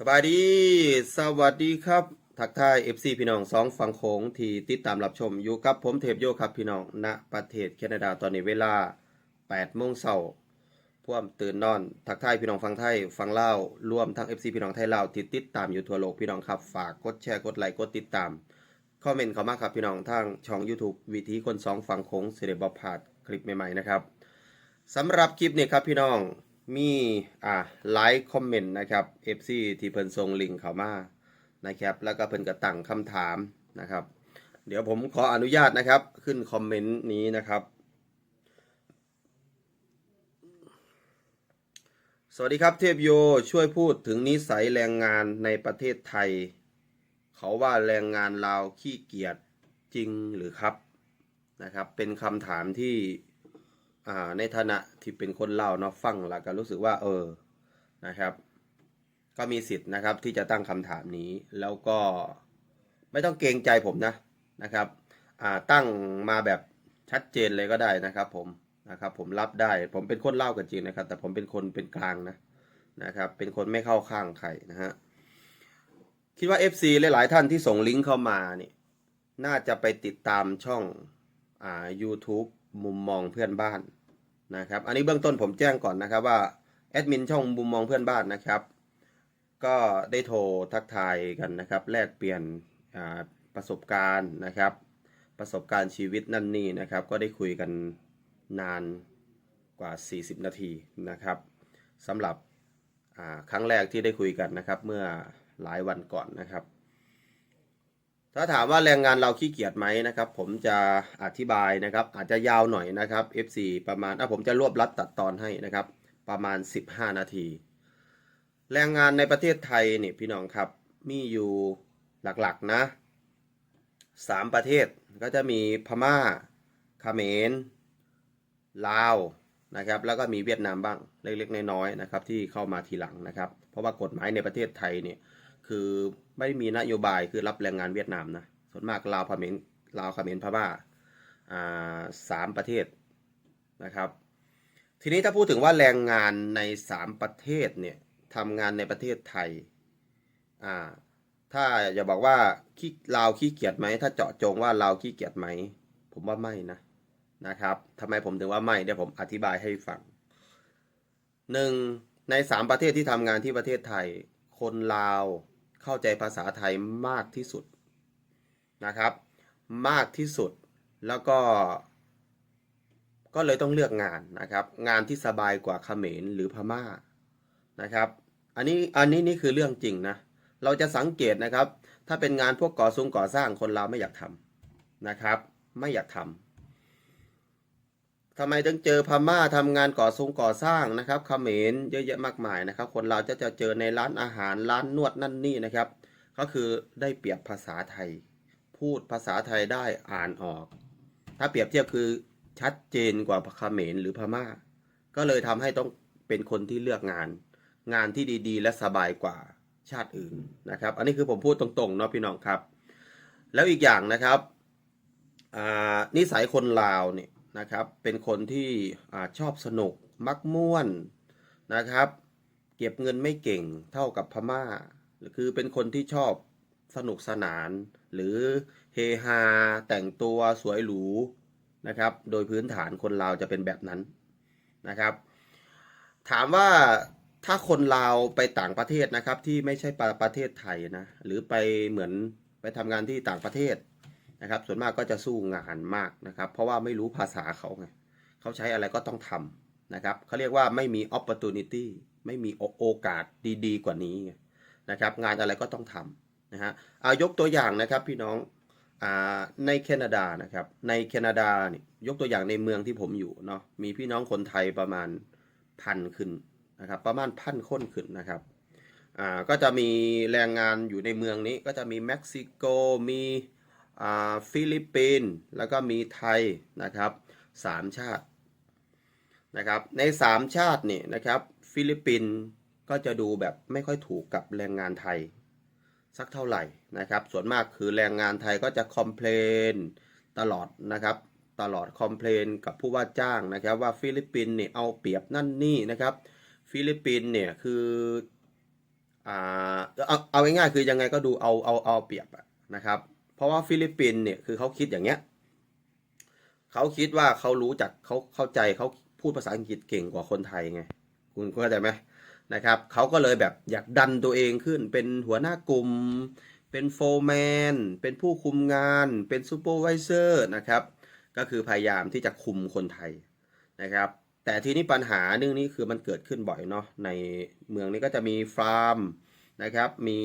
สบายดี สวัสดีครับ ทักทาย FC พี่น้องสองฝั่งโขงที่ติดตามรับชมอยู่กับผมเทพโยครับพี่น้องณประเทศแคนาดาตอนนี้เวลา8โมงเช้าพ่วมตื่นนอน ทักทายพี่น้องฟังไทยฟังเล่าวรวมทั้ง FC พี่น้องไทยเล่าที่ติดตามอยู่ทั่วโลกพี่น้องครับ ฝากกดแชร์กดไลค์กดติดตาม คอมเมนต์เข้ามาครับพี่น้องทางช่อง YouTube วิธีคนสองฝั่งโขงเสด็จบอพาดคลิปใหม่ๆนะครับสำหรับคลิปนี้ครับพี่น้อง มีอ่าไลค์คอมเมนต์นะครับ FC ที่เพิ่นส่งลิงก์เข้ามานะครับ แล้วก็เพิ่นก็ตั้งคำถามนะครับ เดี๋ยวผมขออนุญาตนะครับ ขึ้นคอมเมนต์นี้นะครับ สวัสดีครับเทพโยช่วยพูดถึงนิสัยแรงงานในประเทศไทย เขาว่าแรงงานลาวขี้เกียจจริงหรือครับนะครับ เป็นคำถามที่ อ่าในฐานะที่เป็นคนเล่าเนาะฟังแล้วก็รู้สึกว่า เออนะครับ ก็มีสิทธิ์นะครับ ที่จะตั้งคำถามนี้แล้วก็ไม่ต้องเกรงใจผมนะนะครับ อ่าตั้งมาแบบชัดเจนเลยก็ได้นะครับ ผมนะครับ ผมรับได้ ผมเป็นคนเล่ากันจริงนะครับ แต่ผมเป็นคนเป็นกลางนะนะครับ เป็นคนไม่เข้าข้างใครนะฮะคิดว่า FC หลาย ๆ ท่านที่ส่งลิงก์เข้ามาเนี่ยน่าจะไปติดตามช่องอ่า YouTube มุมมองเพื่อนบ้าน นะครับ อันนี้เบื้องต้นผมแจ้งก่อนนะครับว่าแอดมินช่องมุมมองเพื่อนบ้านนะครับ ก็ได้โทรทักทายกันนะครับ แลกเปลี่ยนประสบการณ์นะครับ ประสบการณ์ชีวิตนั่นนี่นะครับ ก็ได้คุยกันนานกว่า 40 นาทีนะครับสำหรับครั้งแรกที่ได้คุยกันนะครับ เมื่อหลายวันก่อนนะครับ ถ้าถามว่าแรงงานเราขี้เกียจไหมนะครับ ผมจะอธิบายนะครับ อาจจะยาวหน่อยนะครับ F4 ประมาณอะผมจะรวบรัดตัดตอนให้นะครับ ประมาณ 15 นาที แรงงานในประเทศไทยเนี่ยพี่น้องครับมีอยู่หลักๆนะ 3 ประเทศก็จะมีพม่าเขมรลาวนะครับแล้วก็มีเวียดนามบ้างเล็กๆน้อยๆนะครับที่เข้ามาทีหลังนะครับ เพราะว่ากฎหมายในประเทศไทยเนี่ย คือไม่มีนโยบายคือรับแรงงานเวียดนามนะส่วนมากลาวเมรลาวเขมรพม่าอ่าสามประเทศนะครับ ทีนี้ถ้าพูดถึงว่าแรงงานในสามประเทศเนี่ยทำงานในประเทศไทยอ่าถ้าอย่าบอกว่าขี้ลาวขี้เกียจไหมถ้าเจาะจงว่าลาวขี้เกียจไหมผมว่าไม่นะนะครับทำไมผมถึงว่าไม่เดี๋ยวผมอธิบายให้ฟังหนึ่งในสามประเทศที่ทำงานที่ประเทศไทย คนลาว เข้าใจภาษาไทยมากที่สุดนะครับ มากที่สุดแล้วก็ ก็เลยต้องเลือกงานนะครับ งานที่สบายกว่าเขมรหรือพม่านะครับ อันนี้อันนี้นี่คือเรื่องจริงนะเราจะสังเกตนะครับ ถ้าเป็นงานพวกก่อทรงก่อสร้างคนลาไม่อยากทำนะครับ ไม่อยากทำ ทำไมถึงเจอพม่าทำงานก่อทรงก่อสร้างนะครับเขมรเยอะแยะมากมายนะครับ คนเราจะจะเจอในร้านอาหารร้านนวดนั่นนี่นะครับ ก็คือได้เปรียบภาษาไทย พูดภาษาไทยได้อ่านออก ถ้าเปรียบเทียบคือชัดเจนกว่าเขมรหรือพม่า ก็เลยทำให้ต้องเป็นคนที่เลือกงาน งานที่ดีๆ และสบายกว่าชาติอื่นนะครับ อันนี้คือผมพูดตรงๆเนาะพี่น้องครับ แล้วอีกอย่างนะครับนิสัยคนลาวเนี่ย นะครับ เป็นคนที่อชอบสนุกมักม่วนนะครับ เก็บเงินไม่เก่งเท่ากับพม่า คือเป็นคนที่ชอบสนุกสนาน หรือเฮฮาแต่งตัวสวยหรูนะครับ โดยพื้นฐานคนลาวจะเป็นแบบนั้นนะครับ ถามว่าถ้าคนลาวไปต่างประเทศนะครับที่ไม่ใช่ประประเทศไทยนะหรือไปเหมือนไปทำงานที่ต่างประเทศ นะครับ ส่วนมากก็จะสู้งานมากนะครับ เพราะว่าไม่รู้ภาษาเขาไงเขาใช้อะไรก็ต้องทำนะครับเขาเรียกว่าไม่มี opportunity ไม่มีโอกาสดีๆ กว่านี้นะครับ งานอะไรก็ต้องทำนะฮะเอายกตัวอย่างนะครับพี่น้องในแคนาดานะครับ ในแคนาดาเนี่ยยกตัวอย่างในเมืองที่ผมอยู่เนาะมีพี่น้องคนไทยประมาณพันขึ้นนะครับ ประมาณพันคนขึ้นนะครับก็จะมีแรงงานอยู่ในเมืองนี้ก็จะมีเม็กซิโกมี ฟิลิปปินส์แล้วก็มีไทยนะครับสามชาตินะครับในสามชาตินี่นะครับฟิลิปปินส์ก็จะดูแบบไม่ค่อยถูกกับแรงงานไทย สักเท่าไหร่นะครับ ส่วนมากคือแรงงานไทยก็จะคอมเพลนตลอดนะครับตลอดคอมเพลนกับผู้ว่าจ้างนะครับ ว่าฟิลิปปินส์เนี่ยเอาเปรียบนั่นนี่นะครับ ฟิลิปปินส์เนี่ยคืออ่าเอาเอาง่ายๆคือยังไงก็ดูเอาเอาเอาเปรียบนะครับ เพราะว่าฟิลิปปินส์เนี่ยคือเขาคิดอย่างเงี้ยเขาคิดว่าเขารู้จักเขาเข้าใจเขาพูดภาษาอังกฤษเก่งกว่าคนไทยไง คุณเข้าใจไหมนะครับเขาก็เลยแบบอยากดันตัวเองขึ้นเป็นหัวหน้ากลุ่ม เป็นโฟร์แมนเป็นผู้คุมงาน เป็นซูเปอร์วิเซอร์นะครับ ก็คือพยายามที่จะคุมคนไทยนะครับ แต่ทีนี้ปัญหาเรื่องนี้คือมันเกิดขึ้นบ่อยเนาะในเมืองนี้ก็จะมีฟาร์มนะครับมี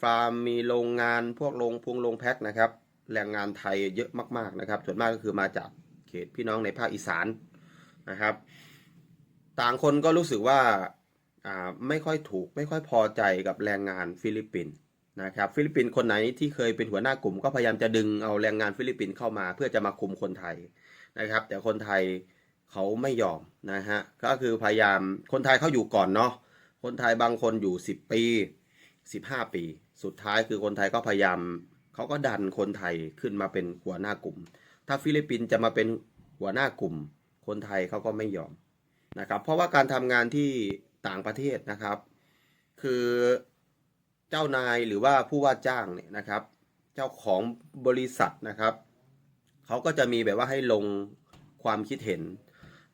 ฟาร์มมีโรงงานพวกโรงพวงโรงแพ็คนะครับ แรงงานไทยเยอะมากๆนะครับ ส่วนมากก็คือมาจากเขตพี่น้องในภาคอีสานนะครับ ต่างคนก็รู้สึกว่าอ่าไม่ค่อยถูกไม่ค่อยพอใจกับแรงงานฟิลิปปินส์นะครับ ฟิลิปปินส์คนไหนที่เคยเป็นหัวหน้ากลุ่ม ก็พยายามจะดึงเอาแรงงานฟิลิปปินส์เข้ามา เพื่อจะมาคุมคนไทยนะครับ แต่คนไทยเขาไม่ยอมนะฮะก็คือพยายามคนไทยเขาอยู่ก่อนเนาะคนไทยบางคนอยู่ 10 ปี 15 ปี สุดท้ายคือคนไทยก็พยายามเขาก็ดันคนไทยขึ้นมาเป็นหัวหน้ากลุ่ม ถ้าฟิลิปปินส์จะมาเป็นหัวหน้ากลุ่ม คนไทยเขาก็ไม่ยอมนะครับ เพราะว่าการทำงานที่ต่างประเทศนะครับ คือเจ้านายหรือว่าผู้ว่าจ้างเนี่ยนะครับ เจ้าของบริษัทนะครับเขาก็จะมีแบบว่าให้ลงความคิดเห็น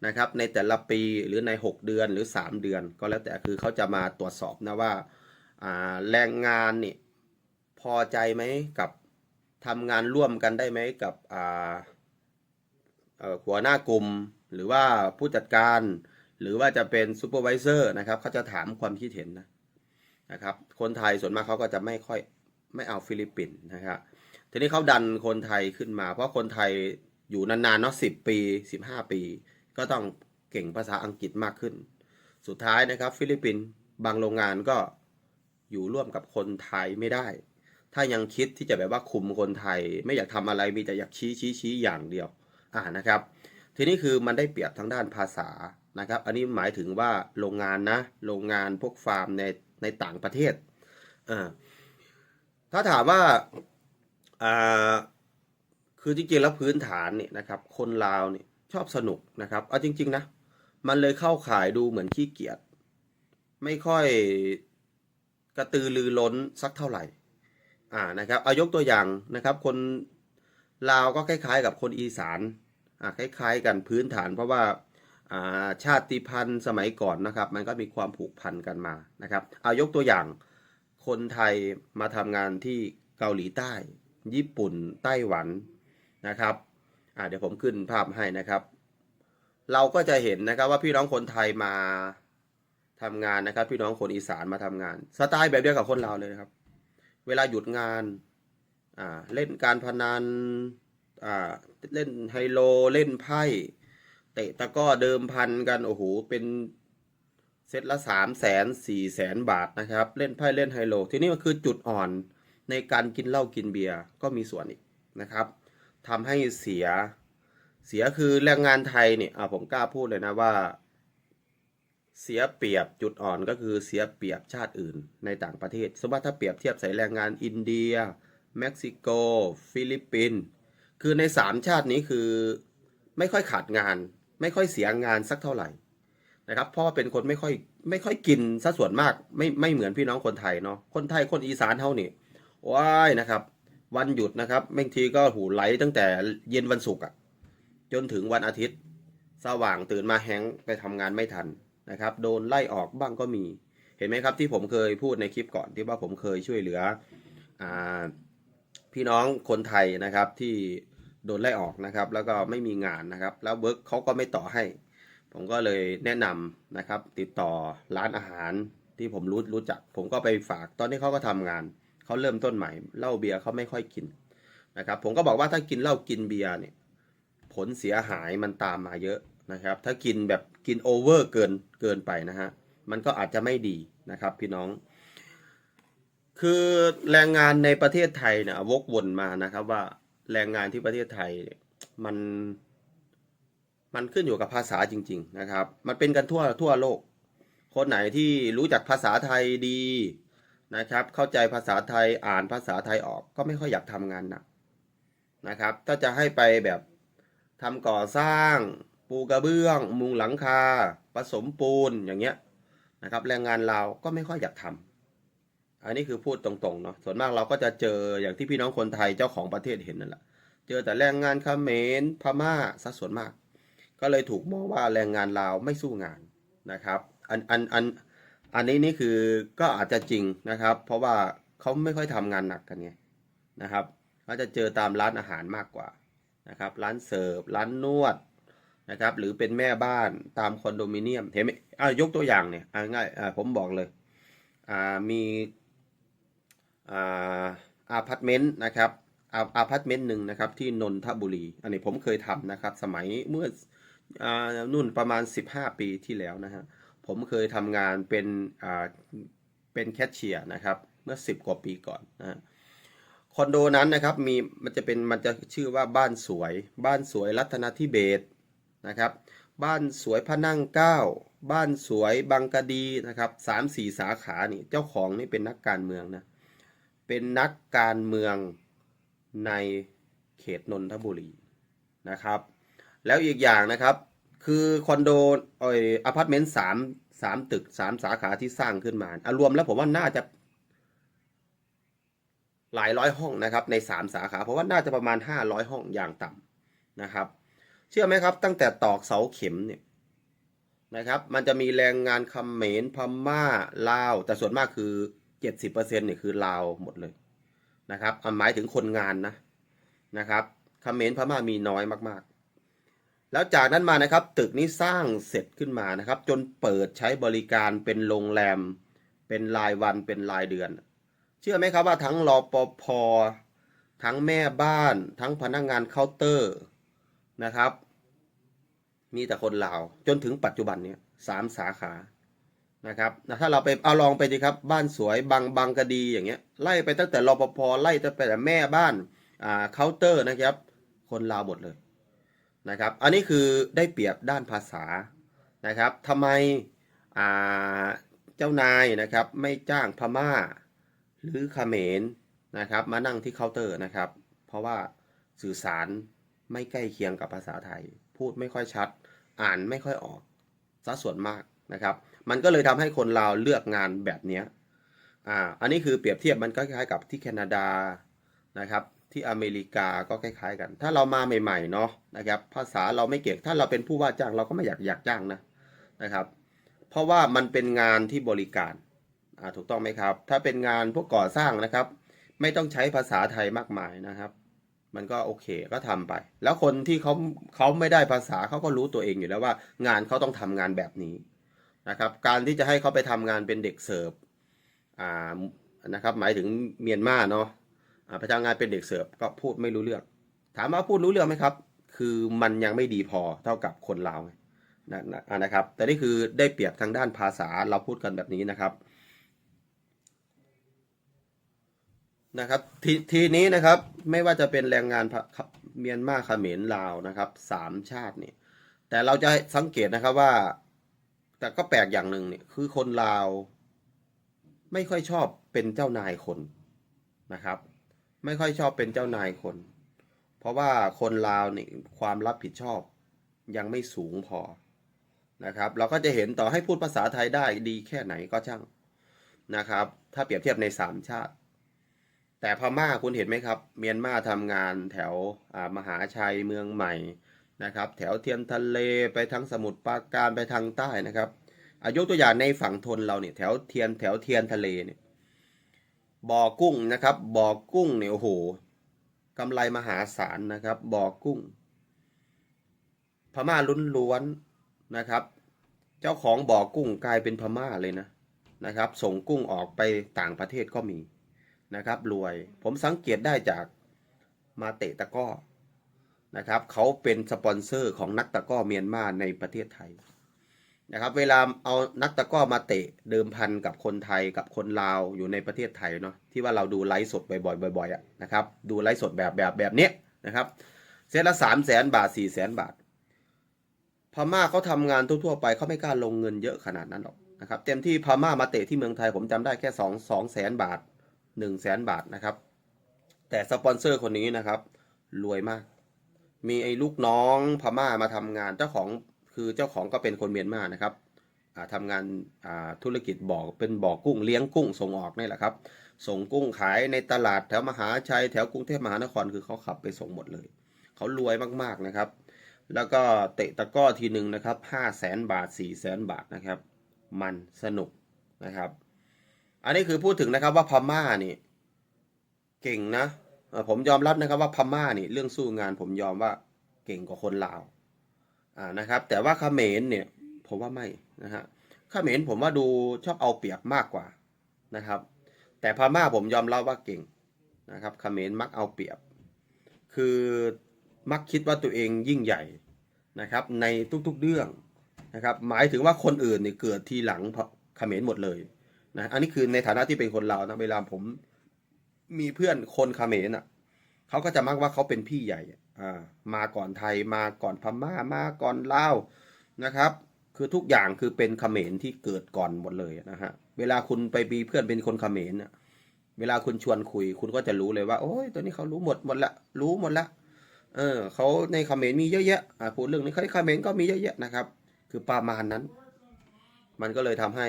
นะครับ ในแต่ละปีหรือใน 6 เดือนหรือ 3 เดือน ก็แล้วแต่คือเขาจะมาตรวจสอบนะว่า แรงงานนี่พอใจไหมกับทำงานร่วมกันได้ไหมกับหัวหน้ากลุ่ม หรือว่าผู้จัดการ หรือว่าจะเป็นซูเปอร์วิเซอร์นะครับเขาจะถามความคิดเห็นนะนะครับ คนไทยส่วนมากเขาก็จะไม่ค่อยไม่เอาฟิลิปปินส์นะครับทีนี้เขาดันคนไทยขึ้นมา เพราะคนไทยอยู่นานๆเนาะสิบปีสิบห้าปี ก็ต้องเก่งภาษาอังกฤษมากขึ้น สุดท้ายนะครับ ฟิลิปปินส์บางโรงงานก็ อยู่ร่วมกับคนไทยไม่ได้ ถ้ายังคิดที่จะแบบว่าคุมคนไทย ไม่อยากทำอะไรมีแต่อยากชี้ชี้ชี้อย่างเดียว อ่านะครับ ทีนี้คือมันได้เปรียบทางด้านภาษานะครับ อันนี้หมายถึงว่าโรงงานนะ โรงงานพวกฟาร์มในในต่างประเทศอ่าถ้าถามว่าอ่าคือจริงๆแล้วพื้นฐานเนี่ยนะครับคนลาวเนี่ยชอบสนุกนะครับเอาจริง ๆ นะ มันเลยเข้าข่ายดูเหมือนขี้เกียจไม่ค่อย กระตือรือร้นสักเท่าไหร่อ่านะครับเอายกตัวอย่างนะครับ คนลาวก็คล้ายๆ กับคนอีสานอ่าคล้าย ๆ กันพื้นฐานเพราะว่าอ่าชาติพันธุ์สมัยก่อนนะครับ มันก็มีความผูกพันกันมานะครับเอายกตัวอย่างคนไทยมาทำงานที่เกาหลีใต้ ญี่ปุ่นไต้หวันนะครับอ่าเดี๋ยวผมขึ้นภาพให้นะครับ เราก็จะเห็นนะครับว่าพี่น้องคนไทยมา ทำงานนะครับ พี่น้องคนอีสานมาทำงาน สไตล์แบบเดียวกับคนลาวเลยนะครับ เวลาหยุดงานอ่าเล่นการพนันอ่าเล่นไฮโลเล่นไพ่เตะตะก้อเดิมพันกันโอ้โหเป็นเซตละสามแสนสี่แสนบาทนะครับ เล่นไพ่เล่นไฮโล ทีนี้มันคือจุดอ่อนในการกินเหล้ากินเบียร์ก็มีส่วนอีกนะครับทำให้เสียเสียคือแรงงานไทยเนี่ยผมกล้าพูดเลยนะว่า เสียเปรียบจุดอ่อนก็คือเสียเปรียบชาติอื่นในต่างประเทศ สมมติถ้าเปรียบเทียบใส่แรงงานอินเดีย เม็กซิโก ฟิลิปปินส์คือในสามชาตินี้คือไม่ค่อยขาดงาน ไม่ค่อยเสียงานสักเท่าไหร่นะครับเพราะว่าเป็นคนไม่ค่อยไม่ค่อยกินซะส่วนมากไม่ไม่เหมือนพี่น้องคนไทยเนาะคนไทยคนอีสานเท่านี่ว้ายนะครับ วันหยุดนะครับบางทีก็หูไหลตั้งแต่เย็นวันศุกร์อะจนถึงวันอาทิตย์ สว่างตื่นมาแฮงไปทำงานไม่ทัน นะครับโดนไล่ออกบ้างก็มี เห็นไหมครับที่ผมเคยพูดในคลิปก่อนที่ว่าผมเคยช่วยเหลืออพี่น้องคนไทยนะครับที่โดนไล่ออกนะครับ แล้วก็ไม่มีงานนะครับ แล้วเวิร์กเขาก็ไม่ต่อให้ ผมก็เลยแนะนำนะครับ ติดต่อร้านอาหารที่ผมรู้รู้จัก ผมก็ไปฝากตอนนี้เขาก็ทำงานเขาเริ่มต้นใหม่เหล้าเบียร์เขาไม่ค่อยกินนะครับ ผมก็บอกว่าถ้ากินเหล้ากินเบียร์เนี่ย ผลเสียหายมันตามมาเยอะนะครับ ถ้ากินแบบ กินโอเวอร์เกินเกินไปนะฮะ มันก็อาจจะไม่ดีนะครับพี่น้อง คือแรงงานในประเทศไทยเนี่ยวกวนมานะครับว่าแรงงานที่ประเทศไทยมัน มันขึ้นอยู่กับภาษาจริง ๆ นะครับ มันเป็นกันทั่วทั่วโลก คนไหนที่รู้จักภาษาไทยดีนะครับ เข้าใจภาษาไทยอ่านภาษาไทยออกก็ไม่ค่อยอยากทำงานหนักนะครับ ถ้าจะให้ไปแบบทำก่อสร้าง ปูกระเบื้อง มุงหลังคา ผสมปูนอย่างเงี้ยนะครับแรงงานลาวก็ไม่ค่อยอยากทำอันนี้คือพูดตรงๆเนาะส่วนมากเราก็จะเจออย่างที่พี่น้องคนไทยเจ้าของประเทศเห็นนั่นแหละเจอแต่แรงงานเขมรพม่าซะส่วนมาก ก็เลยถูกมองว่าแรงงานลาวไม่สู้งานนะครับอันอันอันอันนี้นี่คือก็อาจจะจริงนะครับ เพราะว่าเขาไม่ค่อยทำงานหนักกันไงนะครับเขาจะเจอตามร้านอาหารมากกว่านะครับ ร้านเสิร์ฟร้านนวด นะครับหรือเป็นแม่บ้านตามคอนโดมิเนียมเห็นไหมอ่ายกตัวอย่างเนี่ยอ่าง่ายอ่าผมบอกเลยอ่ามีอ่าอาพาร์ตเมนต์นะครับอาอาพาร์ตเมนต์หนึ่งนะครับที่นนทบุรี อันนี้ผมเคยทำนะครับ สมัยเมื่ออ่านุ่นประมาณ 15 ปีที่แล้วนะฮะผมเคยทำงานเป็นอ่าเป็นแคชเชียร์นะครับเมื่อ 10 กว่าปีก่อนนะฮะคอนโดนั้นนะครับมีมันจะเป็นมันจะชื่อว่าบ้านสวย บ้านสวยรัตนทิเบศ นะครับ บ้านสวยพระนั่งเก้าบ้านสวยบางกะดีนะครับสามสี่สาขานี่เจ้าของนี่เป็นนักการเมืองนะเป็นนักการเมืองในเขตนนทบุรีนะครับ แล้วอีกอย่างนะครับคือคอนโดเอออพาร์ตเมนต์สามสามตึกสามสาขาที่สร้างขึ้นมาอะรวมแล้วผมว่าน่าจะ หลายร้อยห้องนะครับ ในสามสาขา เพราะว่าน่าจะประมาณห้าร้อยห้องอย่างต่ำนะครับ เชื่อไหมครับ ตั้งแต่ตอกเสาเข็มเนี่ยนะครับ มันจะมีแรงงานเขมรพม่าลาว แต่ส่วนมากคือเจ็ดสิบเปอร์เซ็นต์เนี่ยคือลาวหมดเลยนะครับหมายถึงคนงานนะนะครับเขมรพม่ามีน้อยมากๆ แล้วจากนั้นมานะครับ ตึกนี้สร้างเสร็จขึ้นมานะครับ จนเปิดใช้บริการเป็นโรงแรม เป็นรายวันเป็นรายเดือน เชื่อไหมครับว่าทั้งรอปภทั้งแม่บ้าน ทั้งพนักงานเคาน์เตอร์ นะครับ มีแต่คนลาว จนถึงปัจจุบันเนี้สามสาขานะครับนะถ้าเราไปเอาลองไปดีครับ บ้านสวยบางบางกะดีอย่างเงี้ยไล่ไปตั้งแต่รปภไล่ตั้งแต่แม่บ้านอ่าเคาน์เตอร์นะครับ คนลาวหมดเลยนะครับ อันนี้คือได้เปรียบด้านภาษานะครับทำไมอ่าเจ้านายนะครับ ไม่จ้างพม่า หรือเขมรนะครับ มานั่งที่เคาน์เตอร์นะครับ เพราะว่าสื่อสาร ไม่ใกล้เคียงกับภาษาไทย พูดไม่ค่อยชัด อ่านไม่ค่อยออกซะส่วนมากนะครับ มันก็เลยทำให้คนลาวเลือกงานแบบนี้อ่าอันนี้คือเปรียบเทียบมันก็คล้ายๆกับที่แคนาดานะครับที่อเมริกาก็คล้ายๆกัน ถ้าเรามาใหม่ๆเนาะนะครับ ภาษาเราไม่เก่ง ถ้าเราเป็นผู้ว่าจ้างเราก็ไม่อยากอยากจ้างนะนะครับ เพราะว่ามันเป็นงานที่บริการอ่าถูกต้องไหมครับ ถ้าเป็นงานพวกก่อสร้างนะครับ ไม่ต้องใช้ภาษาไทยมากมายนะครับ มันก็โอเคก็ทำไป แล้วคนที่เขาเขาไม่ได้ภาษาเขาก็รู้ตัวเองอยู่แล้วว่า งานเขาต้องทำงานแบบนี้นะครับ การที่จะให้เขาไปทำงานเป็นเด็กเสิร์ฟอ่านะครับ หมายถึงเมียนมาเนาะอ่าไปทำงานเป็นเด็กเสิร์ฟก็พูดไม่รู้เรื่อง ถามว่าพูดรู้เรื่องไหมครับ คือมันยังไม่ดีพอเท่ากับคนลาวนะนะครับ แต่นี่คือได้เปรียบทางด้านภาษาเราพูดกันแบบนี้นะครับ นะครับททีนี้นะครับไม่ว่าจะเป็นแรงงานเมียนมาเขมรลาวนะครับสามชาตินี่แต่เราจะสังเกตนะครับว่า แต่ก็แปลกอย่างหนึ่งเนี่ยคือคนลาว ไม่ค่อยชอบเป็นเจ้านายคนนะครับ ไม่ค่อยชอบเป็นเจ้านายคน เพราะว่าคนลาวนี่ความรับผิดชอบยังไม่สูงพอนะครับ เราก็จะเห็นต่อให้พูดภาษาไทยได้ดีแค่ไหนก็ช่างนะครับ ถ้าเปรียบเทียบในสามชาติ แต่พม่าคุณเห็นไหมครับ เมียนมาทำงานแถวมหาชัยเมืองใหม่นะครับ แถวเทียนทะเลไปทางสมุทรปราการไปทางใต้นะครับอายกตัวอย่างในฝั่งทนเราเนี่ยแถวเทียนแถวเทียนทะเลเนี่ยบ่อกุ้งนะครับบ่อกุ้งเนี่ยโอ้โหกำไรมหาศาลนะครับบ่อกุ้ง พม่าลุ้นล้วนนะครับ เจ้าของบ่อกุ้งกลายเป็นพม่าเลยนะนะครับ ส่งกุ้งออกไปต่างประเทศก็มี นะครับรวยผมสังเกตได้จากมาเตะตะก้อนะครับเขาเป็นสปอนเซอร์ของนักตะก้อเมียนมาในประเทศไทยนะครับเวลาเอานักตะก้อมาเตะเดิมพันกับคนไทยกับคนลาวอยู่ในประเทศไทยเนาะที่ว่าเราดูไลฟ์สดบ่อยๆบ่อยๆอะนะครับดูไลฟ์สดแบบแบบแบบเนี้ยนะครับเซตละสามแสนบาทสี่แสนบาท พม่าเขาทำงานทั่วๆไปเขาไม่กล้าลงเงินเยอะขนาดนั้นหรอกนะครับเต็มที่พม่ามาเตะที่เมืองไทยผมจำได้แค่สองสองแสนบาท หนึ่งแสนบาทนะครับ แต่สปอนเซอร์คนนี้นะครับ รวยมาก มีไอ้ลูกน้องพม่ามาทำงานเจ้าของคือเจ้าของก็เป็นคนเมียนมานะครับอ่าทำงานาธุรกิจบ่อเป็นบ่อกุ้งเลี้ยงกุ้งส่งออกนี่แหละครับ ส่งกุ้งขายในตลาดแถวมหาชัยแถวกรุงเทพมหานครคือเขาขับไปส่งหมดเลย เขารวยมากๆนะครับ แล้วก็เตะตะก้อทีหนึ่งนะครับห้าแสนบาทสี่แสนบาทนะครับ มันสนุกนะครับ อันนี้คือพูดถึงนะครับว่าพม่านี่ เก่งนะผมยอมรับนะครับว่าพม่านี่เรื่องสู้งานผมยอมว่าเก่งกว่าคนลาวอ่านะครับ แต่ว่าเขมรเนี่ย ผมว่าไม่นะฮะเขมรผมว่าดูชอบเอาเปรียบมากกว่านะครับ แต่พม่าผมยอมรับว่าเก่งนะครับเขมรมักเอาเปรียบ คือมักคิดว่าตัวเองยิ่งใหญ่นะครับ ในทุกๆเรื่องนะครับ หมายถึงว่าคนอื่นเนี่ยเกิดทีหลังเพราเขมรหมดเลย นะอันนี้คือในฐานะที่เป็นคนลาวนะเวลาผมมีเพื่อนคนเขมรอะเขาก็จะมักว่าเขาเป็นพี่ใหญ่อ่ามาก่อนไทยมาก่อนพม่ามาก่อนลาวนะครับ คือทุกอย่างคือเป็นเขมรที่เกิดก่อนหมดเลยนะฮะเวลาคุณไปมีเพื่อนเป็นคนเขมรน่ะเวลาคุณชวนคุย คุณก็จะรู้เลยว่า โอ้ยตัวนี้เขารู้หมดหมดละรู้หมดละเออเขาในเขมรมีเยอะแยะอ่าพูดเรื่องนี้เขาในเขมรก็มีเยอะแยะนะครับ คือประมาณนั้น มันก็เลยทำให้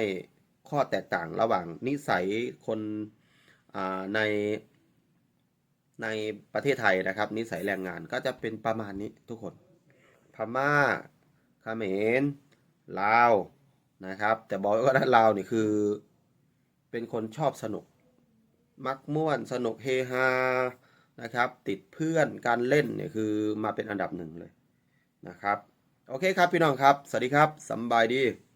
ข้อแตกต่างระหว่างนิสัยคนในในประเทศไทยนะครับ นิสัยแรงงานก็จะเป็นประมาณนี้ทุกคน พม่าเขมรลาวนะครับ แต่บอกว่านะลาวนี่คือ เป็นคนชอบสนุก มักม่วนสนุกเฮฮานะครับ ติดเพื่อนการเล่นเนี่ยคือมาเป็นอันดับหนึ่งเลยนะครับ โอเคครับพี่น้องครับ สวัสดีครับสบายดี